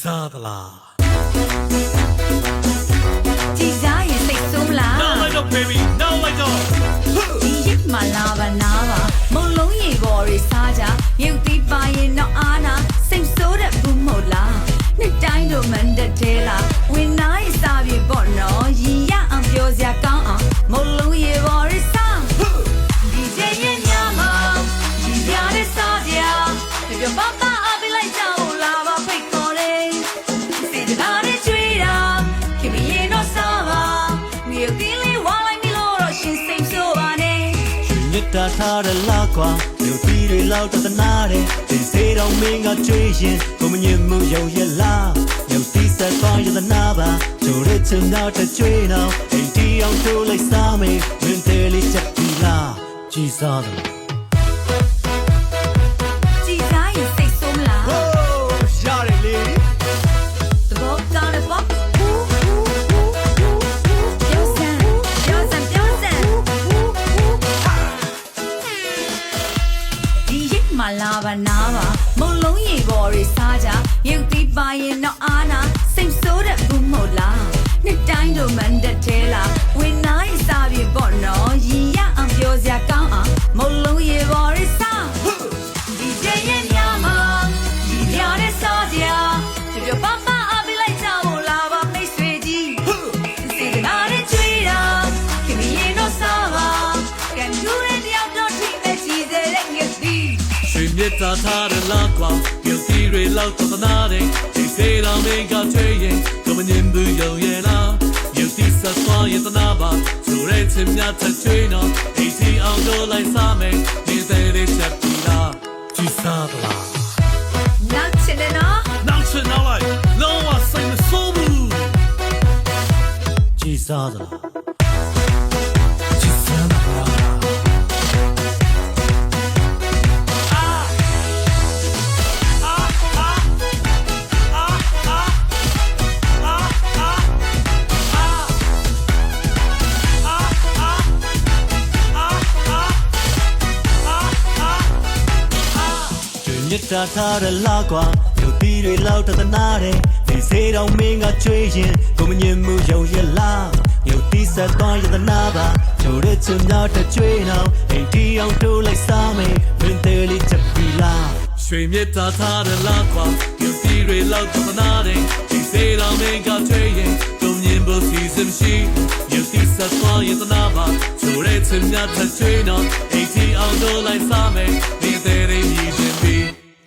စားသလားကြည်စားရင်စိတ်ဆိုးလား Now let go baby now let go ဒီရစ်မလာပါနာပါမုံလုံးရေပေါ်တွေစားကြရုပ် တ်တာထားတဲ့လောက်ကွာမြို့ပြည်တွေလောက်တသနာတဲ့ဒီစေတော်မင်းကကြွေးရင်ကိုမငင်မှုယုံရလားမြို့တီးဆက်သွားရသနာပါကြိုရချင်တော့တကြွေးတော့အိမ်တီအောင်ထိုးလိုက်စားမေးဝင်းတယ်လေးချက်ပြီလားကြည်စားတယ် လာပါနာပါမုံလုံးရေပေါ်တွေစားကြရုပ်သီးပါရင်တော့အားနာ မြတ်တာထားတဲ့လောက်ကွာမြို့တီတွေလောက်သနာတဲ့ဒီစေတော်မင်းကထွေးရင်ကိုမငင်ဘူးယုံရလားမြို့တီဆက်သွားရင်သနာပါဆိုရဲချင်မြတ်တဲ့ချွေးနော်အိမ်တီအောင်တို့လိုက်စားမယ်ဒီသေးလေးချက်ပြီလားကြည်စားသလားနောက်ချင်တယ်နော်နောက်ချင်နောက်လိုက်လောကစိတ်မဆိုးဘူးကြည်စားတယ် တ်တာထားတဲ့လောက်ကွာမြို့ပြည်တွေလောက်တသနာတဲ့ဒီစေတော်မင်းကကြွေးရင်ကိုမငင်မှုယုံရလားမြို့တီးဆက်သွားရသနာပါကြိုရချင်တော့တကြွေးတော့အိမ်တီအောင်တိုးလိုက်စားမေးဝင်းတယ်လေးချက်ပြီလားရွှေမြတ်တာထားတဲ့လောက်ကွာယူစီတွေလောက်သနာတဲ့ဒီစေတော်မင်းကထွေးရင်ကုန်ရင်ဖို့စီစဉ်ရှိယူစီဆက်သွားရင်သနာပါချိုရဲချင်မြတ်တဲ့ချွေးနော်အိမ်တီအောင်တို့လိုက်စားမယ်ဒီသေးလေးမြ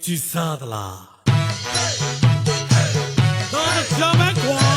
去啥的啦。嘿嘿小麦块